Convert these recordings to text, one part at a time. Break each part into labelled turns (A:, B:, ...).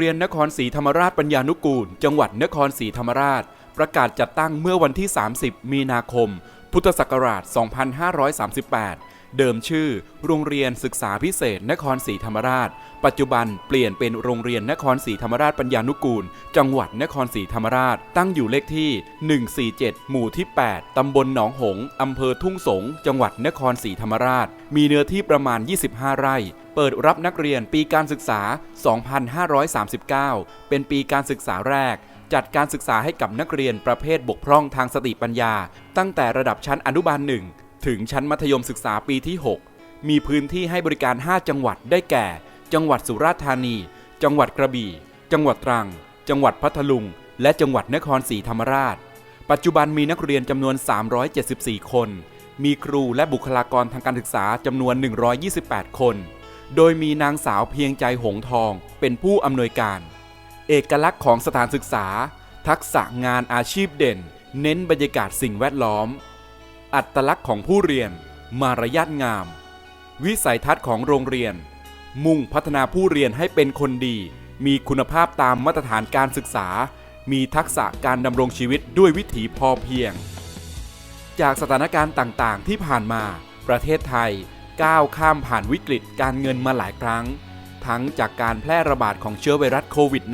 A: เรียนนครศรีธรรมราชปัญญานุกูล จังหวัดนครศรีธรรมราช ประกาศจัดตั้งเมื่อวันที่ 30 มีนาคม พุทธศักราช 2538 เดิมชื่อ โรงเรียนศึกษาพิเศษ นครศรีธรรมราช ปัจจุบันเปลี่ยนเป็นโรงเรียนนครศรีธรรมราชปัญญานุกูล จังหวัดนครศรีธรรมราช ตั้งอยู่เลขที่ 147 หมู่ที่ 8 ตำบลหนองหงส์อำเภอทุ่งสง จังหวัดนครศรีธรรมราช มีเนื้อที่ประมาณ 25 ไร่เปิดรับนักเรียนปีการศึกษา 2539 เป็นปีการศึกษาแรก จัดการศึกษาให้กับนักเรียนประเภทบกพร่องทางสติปัญญา ตั้งแต่ระดับชั้นอนุบาล1 ถึงชั้นมัธยมศึกษาปีที่ 6 มีพื้นที่ให้บริการ 5 จังหวัดได้แก่ จังหวัดสุราษฎร์ธานี จังหวัดกระบี่ จังหวัดตรัง จังหวัดพัทลุง และจังหวัดนครศรีธรรมราช ปัจจุบันมีนักเรียนจำนวน 374 คน มีครูและบุคลากรทางการศึกษาจำนวน 128 คน โดยมีนางสาวเพียงใจหงทอง เป็นผู้อำนวยการ เอกลักษณ์ของสถานศึกษา ทักษะงานอาชีพเด่น เน้นบรรยากาศสิ่งแวดล้อม อัตลักษณ์ของผู้เรียน มารยาทงาม วิสัยทัศน์ของโรงเรียน มุ่งพัฒนาผู้เรียนให้เป็นคนดี มีคุณภาพตามมาตรฐานการศึกษา มีทักษะการดำรงชีวิตด้วยวิถีพอเพียง จากสถานการณ์ต่างๆ ที่ผ่านมา ประเทศไทยก้าวข้ามผ่านวิกฤตการเงินมาหลายครั้ง ทั้งจากการแพร่ระบาดของเชื้อไวรัสโควิด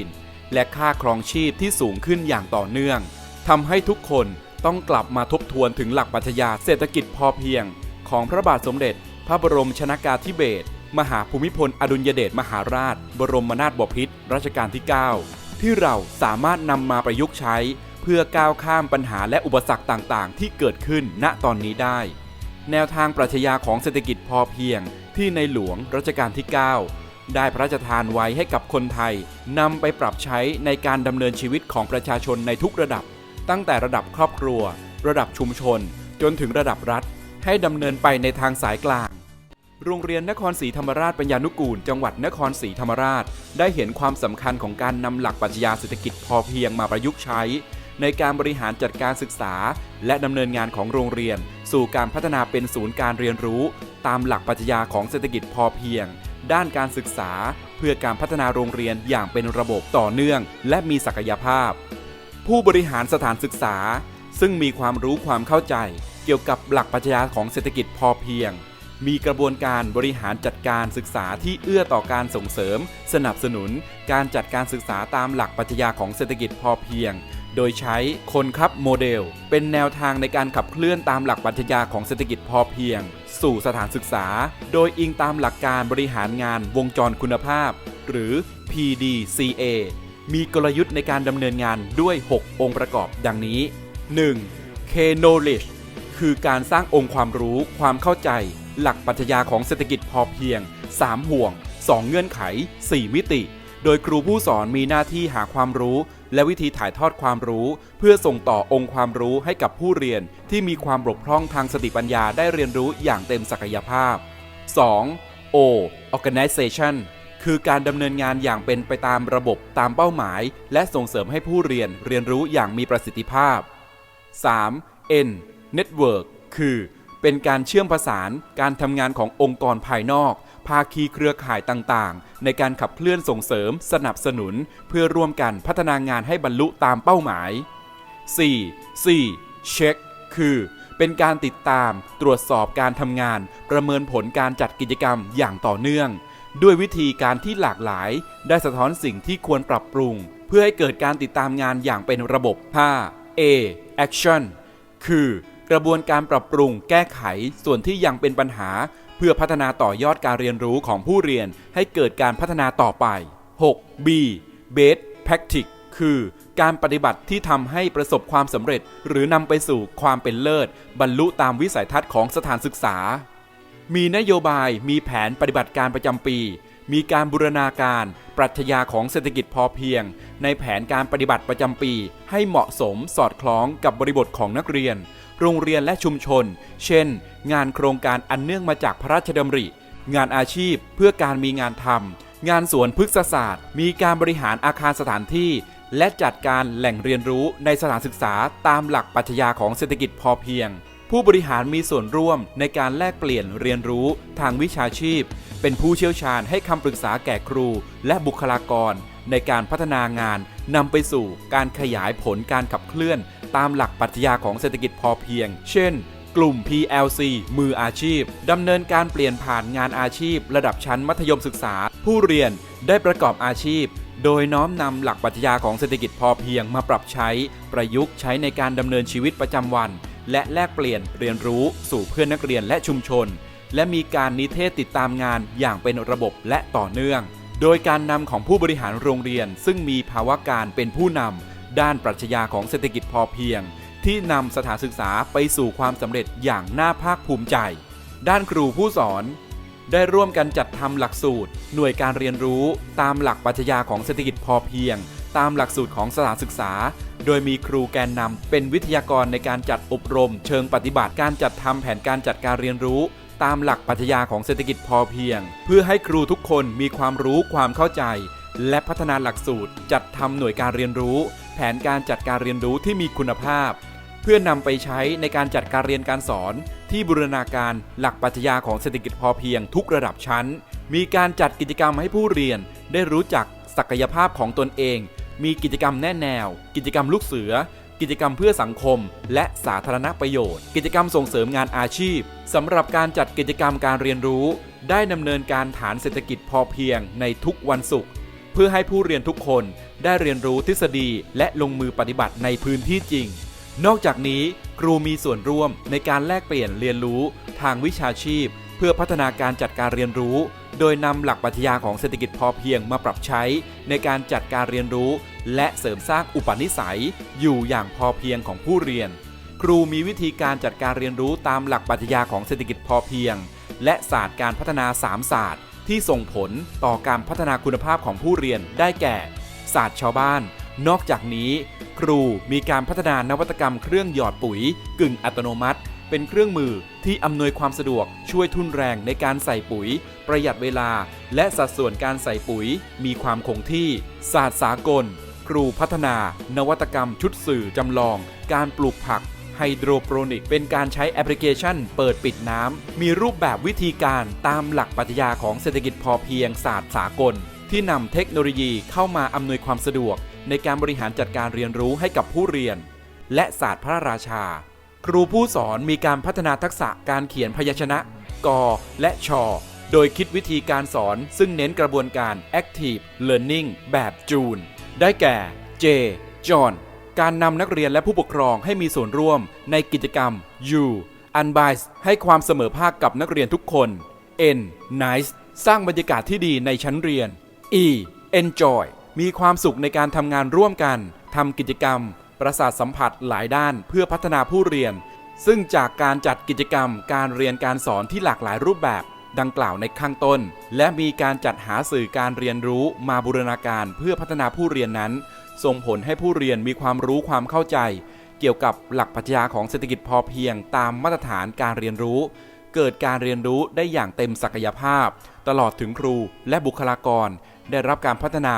A: -19 และค่าครองชีพที่สูงขึ้นอย่างต่อเนื่องทำให้ทุกคน ต้องกลับมาทบทวนถึงหลักปรัชญาเศรษฐกิจพอเพียง ของพระบาทสมเด็จ พระบรมชนากาธิเบศรมหาภูมิพลอดุลยเดชมหาราช บรมนาถบพิตรรัชกาลที่ 9 ที่เราสามารถนำมาประยุกต์ใช้ เพื่อก้าวข้ามปัญหาและอุปสรรคต่างๆ ที่เกิดขึ้นณตอนนี้ได้ แนวทางปรัชญาของเศรษฐกิจพอเพียง ที่ในหลวงรัชกาลที่ 9 ได้พระราชทานไว้ให้กับคนไทยนำไปปรับใช้ในการดำเนินชีวิตของประชาชนในทุกระดับ ตั้งแต่ระดับครอบครัว ระดับชุมชน จนถึงระดับรัฐ ให้ดำเนินไปในทางสายกลาง โรงเรียนนครศรีธรรมราชปัญญานุกูล จังหวัดนครศรีธรรมราช ได้เห็นความสำคัญของการนำหลักปรัชญาเศรษฐกิจพอเพียงมาประยุกต์ใช้ ในการบริหารจัดการศึกษา และดำเนินงานของโรงเรียน สู่การพัฒนาเป็นศูนย์การเรียนรู้ ตามหลักปรัชญาของเศรษฐกิจพอเพียง ด้านการศึกษา เพื่อการพัฒนาโรงเรียนอย่างเป็นระบบต่อเนื่อง และมีศักยภาพ ผู้บริหารสถานศึกษา ซึ่งมีความรู้ความเข้าใจ เกี่ยวกับหลักปรัชญาของเศรษฐกิจพอเพียง มีกระบวนการบริหารจัดการศึกษาที่เอื้อต่อการส่งเสริม สนับสนุน การจัดการศึกษาตามหลักปรัชญาของเศรษฐกิจพอเพียง โดยใช้คนครับโมเดล เป็นแนวทางในการขับเคลื่อนตามหลักปรัชญาของเศรษฐกิจพอเพียง สู่สถานศึกษา โดยอิงตามหลักการบริหารงานวงจรคุณภาพ หรือ PDCA มีกลยุทธ์ในการดำเนินงานด้วย 6 องค์ประกอบดังนี้ 1. K knowledge คือการสร้างองค์ความรู้ ความเข้าใจ หลักปรัชญาของเศรษฐกิจพอเพียง 3 ห่วง 2 เงื่อนไข 4 มิติ โดยครูผู้สอนมีหน้าที่หาความรู้ และวิธีถ่ายทอดความรู้ เพื่อส่งต่อองค์ความรู้ให้กับผู้เรียน ที่มีความบกพร่องทางสติปัญญาได้เรียนรู้อย่างเต็มศักยภาพ 2. O organization คือการดำเนินงานอย่างเป็นไปตามระบบตามเป้าหมาย และส่งเสริมให้ผู้เรียนเรียนรู้อย่างมีประสิทธิภาพ 3. N Network คือ เป็นการเชื่อมประสานการทำงานขององค์กรภายนอก ภาคีเครือข่ายต่างๆ ในการขับเคลื่อนส่งเสริม สนับสนุน เพื่อร่วมกันพัฒนางานให้บรรลุตามเป้าหมาย 4. C Check คือเป็นการติดตามตรวจสอบการทำงาน ประเมินผลการจัดกิจกรรมอย่างต่อเนื่อง ด้วยวิธีการที่หลากหลาย ได้สะท้อนสิ่งที่ควรปรับปรุง เพื่อให้เกิดการติดตามงานอย่างเป็นระบบ 5. A Action คือกระบวนการปรับปรุงแก้ไขส่วนที่ยังเป็นปัญหา เพื่อพัฒนาต่อยอดการเรียนรู้ของผู้เรียนให้เกิดการพัฒนาต่อไป 6. B Best Practice คือการปฏิบัติที่ทำให้ประสบความสำเร็จ หรือนำไปสู่ความเป็นเลิศ บรรลุตามวิสัยทัศน์ของสถานศึกษา มีนโยบายมีแผนปฏิบัติการประจำปี มีการบูรณาการปรัชญาของเศรษฐกิจพอเพียง ในแผนการปฏิบัติประจำปี ให้เหมาะสมสอดคล้องกับบริบทของนักเรียน โรงเรียนและชุมชน เช่น งานโครงการอันเนื่องมาจากพระราชดำริ งานอาชีพเพื่อการมีงานทำงานสวนพฤกษศาสตร์ มีการบริหารอาคารสถานที่ และจัดการแหล่งเรียนรู้ในสถานศึกษาตามหลักปรัชญาของเศรษฐกิจพอเพียง ผู้บริหารมีส่วนร่วมในการแลกเปลี่ยนเรียนรู้ทางวิชาชีพ เป็นผู้เชี่ยวชาญให้คำปรึกษาแก่ครู และบุคลากร ในการพัฒนางานนำไปสู่การขยายผลการขับเคลื่อน ตามหลักปรัชญาของเศรษฐกิจพอเพียง เช่น กลุ่ม PLC มืออาชีพดำเนินการเปลี่ยนผ่านงานอาชีพ ระดับชั้นมัธยมศึกษา ผู้เรียนได้ประกอบอาชีพโดยน้อมนำหลักปรัชญาของเศรษฐกิจพอเพียงมาปรับใช้ ประยุกต์ใช้ในการดำเนินชีวิตประจำวัน และแลกเปลี่ยนเรียนรู้สู่เพื่อนนักเรียนและชุมชน และมีการนิเทศติดตามงานอย่างเป็นระบบและต่อเนื่อง โดยการนำของผู้บริหารโรงเรียน ซึ่งมีภาวะการเป็นผู้นำด้านปรัชญาของเศรษฐกิจพอเพียง ที่นำสถานศึกษาไปสู่ความสำเร็จอย่างน่าภาคภูมิใจ ด้านครูผู้สอน ได้ร่วมกันจัดทำหลักสูตร หน่วยการเรียนรู้ตามหลักปรัชญาของเศรษฐกิจพอเพียง ตามหลักสูตรของสถานศึกษา โดยมีครูแกนนำเป็นวิทยากรในการจัดอบรม เชิงปฏิบัติการจัดทำแผนการจัดการเรียนรู้ ตามหลักปรัชญาของเศรษฐกิจพอเพียง เพื่อให้ครูทุกคนมีความรู้ความเข้าใจ และพัฒนาหลักสูตร จัดทำหน่วยการเรียนรู้ แผนการจัดการเรียนรู้ที่มีคุณภาพ เพื่อนำไปใช้ในการจัดการเรียนการสอน ที่บูรณาการหลักปรัชญาของเศรษฐกิจพอเพียง ทุกระดับชั้น มีการจัดกิจกรรมให้ผู้เรียนได้รู้จักศักยภาพของตนเอง มีกิจกรรมแน่แนว กิจกรรมลูกเสือ กิจกรรมเพื่อสังคม และสาธารณประโยชน์ กิจกรรมส่งเสริมงานอาชีพสำหรับการจัดกิจกรรมการเรียนรู้ ได้ดำเนินการฐานเศรษฐกิจพอเพียงในทุกวันศุกร์เพื่อให้ผู้เรียนทุกคนได้เรียนรู้ทฤษฎีและลงมือปฏิบัติในพื้นที่จริง นอกจากนี้ครูมีส่วนร่วมในการแลกเปลี่ยนเรียนรู้ทางวิชาชีพ เพื่อพัฒนาการจัดการเรียนรู้ โดยนำหลักปรัชญาของเศรษฐกิจพอเพียงมาปรับใช้ ในการจัดการเรียนรู้ และเสริมสร้างอุปนิสัย อยู่อย่างพอเพียงของผู้เรียน ครูมีวิธีการจัดการเรียนรู้ตามหลักปรัชญาของเศรษฐกิจพอเพียง และศาสตร์การพัฒนาสามศาสตร์ที่ส่งผลต่อการพัฒนาคุณภาพของผู้เรียนได้แก่ ศาสตร์ชาวบ้าน นอกจากนี้ ครูมีการพัฒนานวัตกรรมเครื่องหยอดปุ๋ย กึ่งอัตโนมัติ เป็นเครื่องมือที่อำนวยความสะดวกช่วยทุนแรงในการใส่ปุ๋ย ประหยัดเวลา และสัดส่วนการใส่ปุ๋ย มีความคงที่ ศาสตร์สากล ครูพัฒนา นวัตกรรมชุดสื่อจำลอง การปลูกผักไฮโดรโปรนิก เป็นการใช้แอปพลิเคชัน เปิดปิดน้ำ มีรูปแบบวิธีการตามหลักปรัชญาของเศรษฐกิจพอเพียงศาสตร์สากล ที่นำเทคโนโลยีเข้ามาอำนวยความสะดวก ในการบริหารจัดการเรียนรู้ให้กับผู้เรียน และศาสตร์พระราชา ครูผู้สอนมีการพัฒนาทักษะการเขียนพยัญชนะกและชโดยคิดวิธีการสอนซึ่งเน้นกระบวนการ Active Learning แบบจูน ได้แก่ J. จอห์นการนำนักเรียนและผู้ปกครองให้มีส่วนร่วมในกิจกรรม U. Unbiased ให้ความเสมอภาคกับนักเรียนทุกคน N. Nice สร้างบรรยากาศที่ดีในชั้นเรียน E. Enjoy มีความสุขในการทำงานร่วมกันทำกิจกรรม ประสาทสัมผัสหลายด้านเพื่อพัฒนาผู้เรียน ซึ่งจากการจัดกิจกรรมการเรียนการสอนที่หลากหลายรูปแบบดังกล่าวในข้างต้น และมีการจัดหาสื่อการเรียนรู้มาบูรณาการเพื่อพัฒนาผู้เรียนนั้น ส่งผลให้ผู้เรียนมีความรู้ความเข้าใจ เกี่ยวกับหลักปรัชญาของเศรษฐกิจพอเพียงตามมาตรฐานการเรียนรู้ เกิดการเรียนรู้ได้อย่างเต็มศักยภาพ ตลอดถึงครูและบุคลากร ได้รับการพัฒนา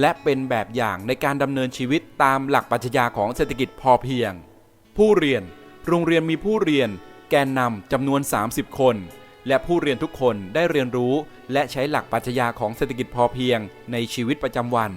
A: และเป็นแบบอย่างในการดำเนินชีวิตตามหลักปรัชญาของเศรษฐกิจพอเพียง ผู้เรียนโรงเรียนมีผู้เรียน แกนนำจำนวน 30 คน และผู้เรียนทุกคนได้เรียนรู้ และใช้หลักปรัชญาของเศรษฐกิจพอเพียง ในชีวิตประจำวัน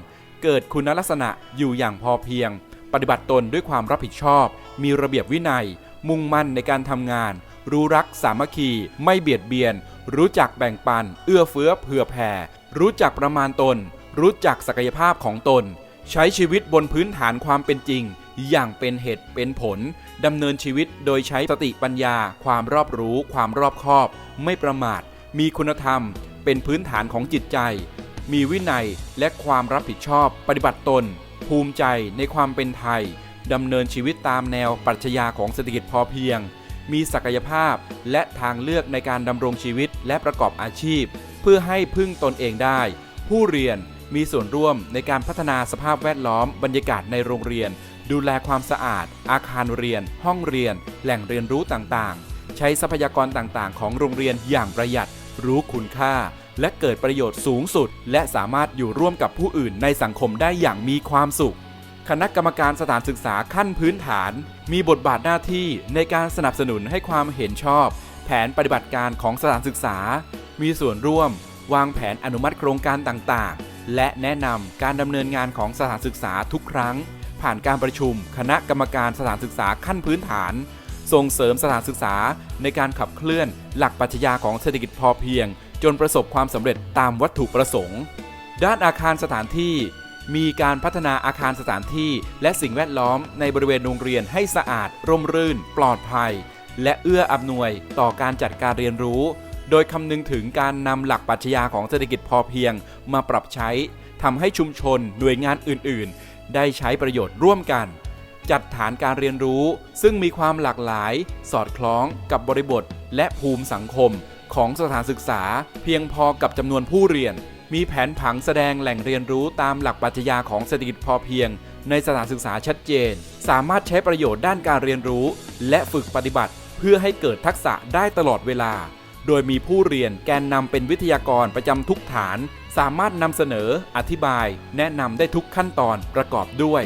A: เกิดคุณลักษณะอยู่อย่างพอเพียง ปฏิบัติตนด้วยความรับผิดชอบ มีระเบียบวินัย มุ่งมั่นในการทำงาน รู้รักสามัคคี ไม่เบียดเบียน รู้จักแบ่งปัน เอื้อเฟื้อเผื่อแผ่ รู้จักประมาณตน รู้จักศักยภาพของตน ใช้ชีวิตบนพื้นฐานความเป็นจริง อย่างเป็นเหตุเป็นผลดำเนินชีวิตโดยใช้สติปัญญา ความรอบรู้ ความรอบคอบ ไม่ประมาท มีคุณธรรม เป็นพื้นฐานของจิตใจ มีวินัยและความรับผิดชอบปฏิบัติตน ภูมิใจในความเป็นไทยดำเนินชีวิตตามแนวปรัชญาของเศรษฐกิจพอเพียง มีศักยภาพและทางเลือกในการดำรงชีวิตและประกอบอาชีพ เพื่อให้พึ่งตนเองได้ ผู้เรียน มีส่วนร่วมในการพัฒนาสภาพแวดล้อมบรรยากาศในโรงเรียน ดูแลความสะอาด อาคารเรียน ห้องเรียน แหล่งเรียนรู้ต่างๆ ใช้ทรัพยากรต่างๆ ของโรงเรียนอย่างประหยัด รู้คุณค่า และเกิดประโยชน์สูงสุด และสามารถอยู่ร่วมกับผู้อื่นในสังคมได้อย่างมีความสุข คณะกรรมการสถานศึกษาขั้นพื้นฐาน มีบทบาทหน้าที่ในการสนับสนุนให้ความเห็นชอบ แผนปฏิบัติการของสถานศึกษา มีส่วนร่วม วางแผนอนุมัติโครงการต่างๆ และแนะนำการดำเนินงานของสถานศึกษาทุกครั้ง ผ่านการประชุม คณะกรรมการสถานศึกษาขั้นพื้นฐาน ส่งเสริมสถานศึกษาในการขับเคลื่อน หลักปรัชญาของเศรษฐกิจพอเพียง จนประสบความสำเร็จตามวัตถุประสงค์ ด้านอาคารสถานที่ มีการพัฒนาอาคารสถานที่ และสิ่งแวดล้อมในบริเวณโรงเรียนให้สะอาด ร่มรื่น ปลอดภัย และเอื้ออำนวยต่อการจัดการเรียนรู้ โดยคำนึงถึงการนำหลักปรัชญาของเศรษฐกิจพอเพียงมาปรับใช้ทำให้ชุมชนหน่วยงานอื่น ๆ ได้ใช้ประโยชน์ร่วมกัน จัดฐานการเรียนรู้ ซึ่งมีความหลากหลาย สอดคล้องกับบริบท และภูมิสังคม ของสถานศึกษา เพียงพอกับจำนวนผู้เรียน มีแผนผังแสดงแหล่งเรียนรู้ตามหลักปรัชญาของเศรษฐกิจพอเพียง ในสถานศึกษาชัดเจน สามารถใช้ประโยชน์ด้านการเรียนรู้ และฝึกปฏิบัติ เพื่อให้เกิดทักษะได้ตลอดเวลา โดยมีผู้เรียนแกนนำเป็นวิทยากรประจำทุกฐาน สามารถนำเสนอ อธิบาย แนะนำได้ทุกขั้นตอนประกอบด้วย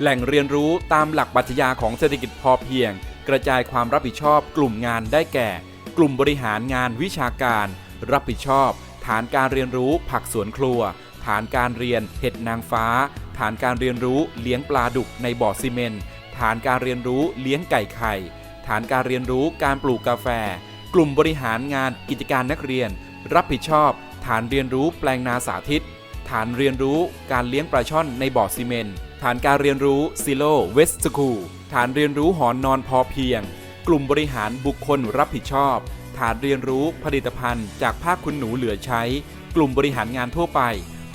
A: แหล่งเรียนรู้ตามหลักปรัชญาของเศรษฐกิจพอเพียง กระจายความรับผิดชอบกลุ่มงานได้แก่ กลุ่มบริหารงานวิชาการ รับผิดชอบ ฐานการเรียนรู้ผักสวนครัว ฐานการเรียนเห็ดนางฟ้า ฐานการเรียนรู้เลี้ยงปลาดุกในบ่อซีเมนฐานการเรียนรู้เลี้ยงไก่ไข่ ฐานการเรียนรู้การปลูกกาแฟ กลุ่มบริหารงานกิจการนักเรียน รับผิดชอบ ฐานเรียนรู้แปลงนาสาธิต ฐานเรียนรู้การเลี้ยงปลาช่อนในบ่อซีเมนต์ฐานการเรียนรู้ซิโลเวสต์คูลฐานเรียนรู้หอนนอนพอเพียง กลุ่มบริหารบุคคลรับผิดชอบ ฐานเรียนรู้ผลิตภัณฑ์ จากภาคคุณหนูเหลือใช้ กลุ่มบริหารงานทั่วไป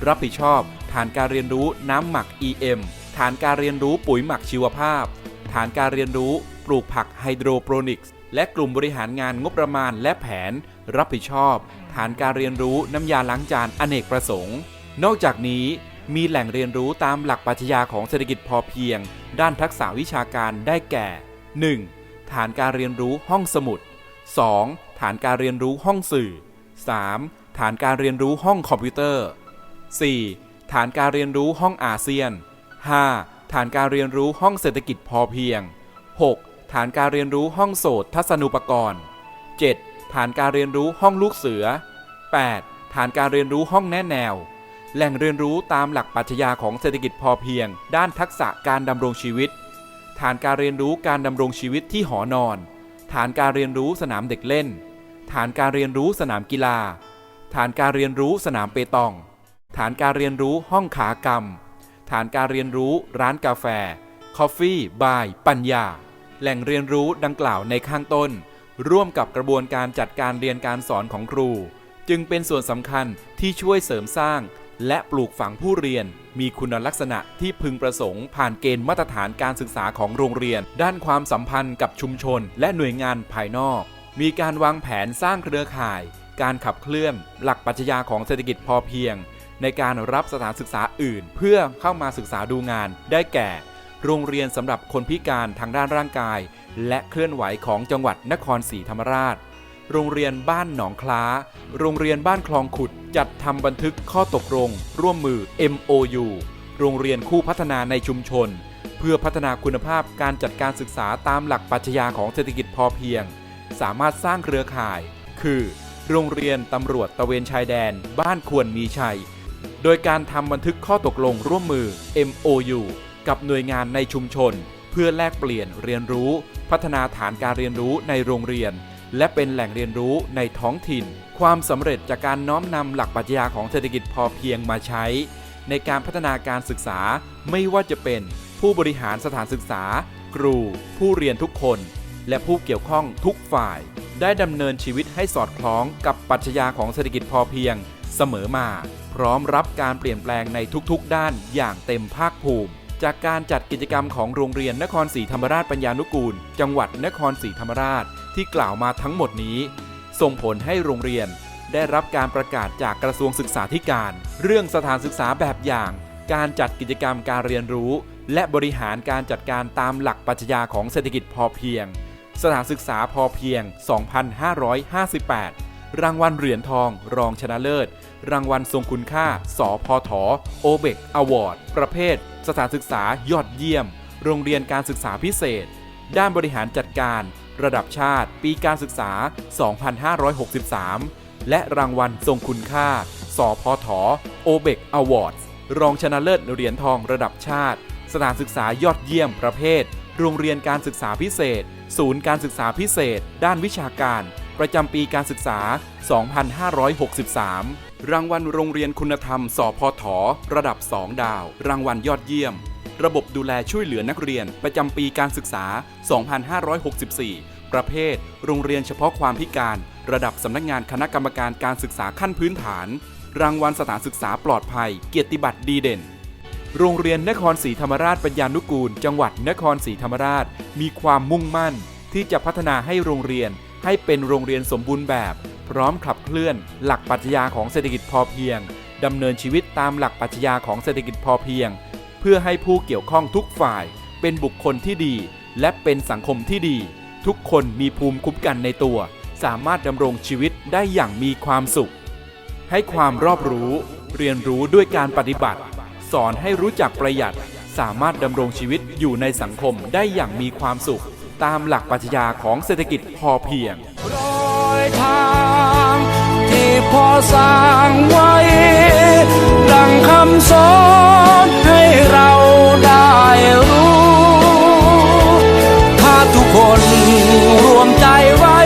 A: รับผิดชอบ ฐานการเรียนรู้น้ำหมัก EM ฐานการเรียนรู้ปุ๋ยหมักชีวภาพ ฐานการเรียนรู้ปลูกผักไฮโดรโปรนิกส์ และกลุ่มบริหารงานงบประมาณและแผน รับผิดชอบ ฐานการเรียนรู้น้ำยาล้างจานอเนกประสงค์ นอกจากนี้มีแหล่งเรียนรู้ตามหลักปรัชญาของเศรษฐกิจพอเพียง ด้านทักษะวิชาการได้แก่ 1. ฐานการเรียนรู้ห้องสมุด 2. ฐานการเรียนรู้ห้องสื่อ 3. ฐานการเรียนรู้ห้องคอมพิวเตอร์ 4. ฐานการเรียนรู้ห้องอาเซียน 5. ฐานการเรียนรู้ห้องเศรษฐกิจพอเพียง 6. ฐานการเรียนรู้ห้องโสตทัศนุปกรณ์ 7. ฐานการเรียนรู้ห้องลูกเสือ 8. ฐานการเรียนรู้ห้องแนะแนว แหล่งเรียนรู้ตามหลักปรัชญาของเศรษฐกิจพอเพียง ด้านทักษะการดำรงชีวิต ฐานการเรียนรู้การดำรงชีวิตที่หอนอน ฐานการเรียนรู้สนามเด็กเล่น ฐานการเรียนรู้สนามกีฬา ฐานการเรียนรู้สนามเปตอง ฐานการเรียนรู้ห้องขากรรม ฐานการเรียนรู้ร้านกาแฟ คอฟฟี่บาย ปัญญา แหล่งเรียนรู้ดังกล่าวในข้างต้น ร่วมกับกระบวนการจัดการเรียนการสอนของครู จึงเป็นส่วนสำคัญที่ช่วยเสริมสร้าง และปลูกฝังผู้เรียน มีคุณลักษณะที่พึงประสงค์ ผ่านเกณฑ์มาตรฐานการศึกษาของโรงเรียน ด้านความสัมพันธ์กับชุมชน และหน่วยงานภายนอก มีการวางแผนสร้างเครือข่าย การขับเคลื่อน หลักปรัชญาของเศรษฐกิจพอเพียง ในการรับสถานศึกษาอื่น เพื่อเข้ามาศึกษาดูงานได้แก่ โรงเรียนสำหรับคนพิการทางด้านร่างกาย และเคลื่อนไหวของจังหวัดนครศรีธรรมราช โรงเรียนบ้านหนองคล้า โรงเรียนบ้านคลองขุด จัดทำบันทึกข้อตกลง ร่วมมือ MOU โรงเรียนคู่พัฒนาในชุมชน เพื่อพัฒนาคุณภาพการจัดการศึกษาตามหลักปรัชญาของเศรษฐกิจพอเพียง สามารถสร้างเครือข่าย คือ โรงเรียนตำรวจตะเวนชายแดน บ้านควรมีชัย โดยการทำบันทึกข้อตกลงร่วมมือ MOU กับหน่วยงานในชุมชน เพื่อแลกเปลี่ยนเรียนรู้ พัฒนาฐานการเรียนรู้ในโรงเรียน และเป็นแหล่งเรียนรู้ในท้องถิ่น ความสำเร็จจากการน้อมนำหลักปรัชญาของเศรษฐกิจพอเพียงมาใช้ ในการพัฒนาการศึกษาไม่ว่าจะเป็นผู้บริหารสถานศึกษา ครู ผู้เรียนทุกคน และผู้เกี่ยวข้องทุกฝ่าย ได้ดำเนินชีวิตให้สอดคล้องกับปรัชญาของเศรษฐกิจพอเพียง เสมอมา พร้อมรับการเปลี่ยนแปลงในทุกๆ ด้านอย่างเต็มภาคภูมิ จากการจัดกิจกรรมของโรงเรียนนครศรีธรรมราชปัญญานุกูล จังหวัดนครศรีธรรมราชที่กล่าวมาทั้งหมดนี้ ส่งผลให้โรงเรียนได้รับการประกาศจากกระทรวงศึกษาธิการ เรื่องสถานศึกษาแบบอย่าง การจัดกิจกรรมการเรียนรู้ และบริหารการจัดการตามหลักปรัชญาของเศรษฐกิจพอเพียง สถานศึกษาพอเพียง 2558 รางวัลเหรียญทอง รองชนะเลิศ รางวัลทรงคุณค่าสพทโอเบกอวอร์ด ประเภท สถานศึกษายอดเยี่ยม โรงเรียนการศึกษาพิเศษ ด้านบริหารจัดการ ระดับชาติ ปีการศึกษา 2563 และรางวัลทรงคุณค่าสพทโอเบกอวอร์ด รองชนะเลิศเหรียญทองระดับชาติ สถานศึกษายอดเยี่ยมประเภท โรงเรียนการศึกษาพิเศษ ศูนย์การศึกษาพิเศษ ด้านวิชาการ ประจำปีการศึกษา 2563 รางวัลโรงเรียนคุณธรรม สพท ระดับ 2 ดาว รางวัลยอดเยี่ยม ระบบดูแลช่วยเหลือนักเรียน ประจำปีการศึกษา 2564 ประเภท โรงเรียนเฉพาะความพิการ ระดับสำนักงานคณะกรรมการการศึกษาขั้นพื้นฐาน รางวัลสถานศึกษาปลอดภัย เกียรติบัตรดีเด่นโรงเรียนนครศรีธรรมราชปัญญานุกูล จังหวัดนครศรีธรรมราช มีความมุ่งมั่น ที่จะพัฒนาให้โรงเรียน ให้เป็นโรงเรียนสมบูรณ์แบบ พร้อมขับเคลื่อน หลักปรัชญาของเศรษฐกิจพอเพียงดำเนินชีวิตตามหลักปรัชญาของเศรษฐกิจพอเพียง เพื่อให้ผู้เกี่ยวข้องทุกฝ่าย เป็นบุคคลที่ดี และเป็นสังคมที่ดี ทุกคนมีภูมิคุ้มกันในตัว สามารถดำรงชีวิตได้อย่างมีความสุข ให้ความรอบรู้ เรียนรู้ด้วยการปฏิบัติ สอนให้รู้จักประหยัด สามารถดำรงชีวิตอยู่ในสังคมได้อย่างมีความสุข ตามหลักปรัชญาของเศรษฐกิจพอเพียง
B: รอยทางที่พอสร้างไว้ ดังคำสอนให้เราได้รู้ ถ้าทุกคนรวมใจว่า